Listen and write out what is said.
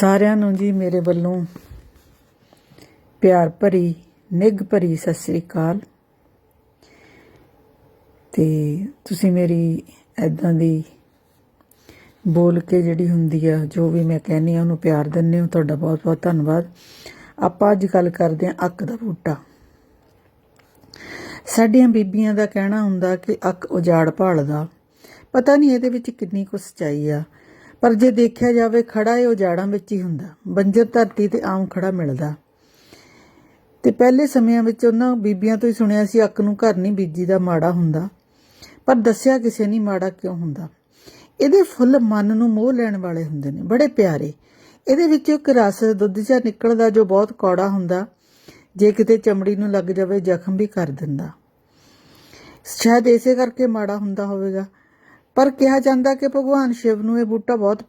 ਸਾਰਿਆਂ ਨੂੰ ਜੀ ਮੇਰੇ ਵੱਲੋਂ ਪਿਆਰ ਭਰੀ, ਨਿੱਘ ਭਰੀ ਸਤਿ ਸ੍ਰੀ ਅਕਾਲ। ਤੇ ਤੁਸੀਂ ਮੇਰੀ ਐਦਾਂ ਦੀ ਬੋਲ ਕੇ ਜਿਹੜੀ ਹੁੰਦੀ ਆ, ਜੋ ਵੀ ਮੈਂ ਕਹਿੰਨੀ ਆ, ਉਹਨੂੰ ਪਿਆਰ ਦਿੰਦੇ ਹੋ। ਤੁਹਾਡਾ ਬਹੁਤ ਬਹੁਤ ਧੰਨਵਾਦ। ਆਪਾਂ ਅੱਜ ਗੱਲ ਕਰਦੇ ਆ ਅੱਕ ਦਾ ਬੂਟਾ। ਸਾਡੀਆਂ ਬੀਬੀਆਂ ਦਾ ਕਹਿਣਾ ਹੁੰਦਾ ਕਿ ਅੱਕ ਉਜਾੜ ਭਾਲਦਾ। ਪਤਾ ਨਹੀਂ ਇਹਦੇ ਵਿੱਚ ਕਿੰਨੀ ਕੁ ਸੱਚਾਈ ਆ। ਪਰ ਜੇ ਦੇਖਿਆ ਜਾਵੇ, ਖੜਾ ਇਹ ਉਜਾੜਾਂ ਵਿੱਚ ਹੀ ਹੁੰਦਾ। ਬੰਜਰ ਧਰਤੀ ਤੇ ਆਮ ਖੜਾ ਮਿਲਦਾ। ਤੇ ਪਹਿਲੇ ਸਮਿਆਂ ਵਿੱਚ ਉਹਨਾਂ ਬੀਬੀਆਂ ਤੋਂ ਹੀ ਸੁਣਿਆ ਸੀ, ਅੱਕ ਨੂੰ ਘਰ ਨਹੀਂ ਬੀਜੀ ਦਾ ਮਾੜਾ ਹੁੰਦਾ। ਪਰ ਦੱਸਿਆ ਕਿਸੇ ਨਹੀਂ ਮਾੜਾ ਕਿਉਂ ਹੁੰਦਾ। ਇਹਦੇ ਫੁੱਲ ਮਨ ਨੂੰ ਮੋਹ ਲੈਣ ਵਾਲੇ ਹੁੰਦੇ ਨੇ, ਬੜੇ ਪਿਆਰੇ। ਇਹਦੇ ਵਿੱਚ ਇੱਕ ਰਸ ਦੁੱਧ ਜਿਹਾ ਨਿਕਲਦਾ ਜੋ ਬਹੁਤ ਕੌੜਾ ਹੁੰਦਾ। ਜੇ ਕਿਤੇ ਚਮੜੀ ਨੂੰ ਲੱਗ ਜਾਵੇ, ਜ਼ਖਮ ਵੀ ਕਰ ਦਿੰਦਾ। ਸ਼ਾਇਦ ਇਸੇ ਕਰਕੇ ਮਾੜਾ ਹੁੰਦਾ ਹੋਵੇਗਾ। ਪਰ ਕਿਹਾ ਜਾਂਦਾ ਕਿ ਭਗਵਾਨ ਸ਼ਿਵ ਨੂੰ ਇਹ ਬੂਟਾ ਬਹੁਤ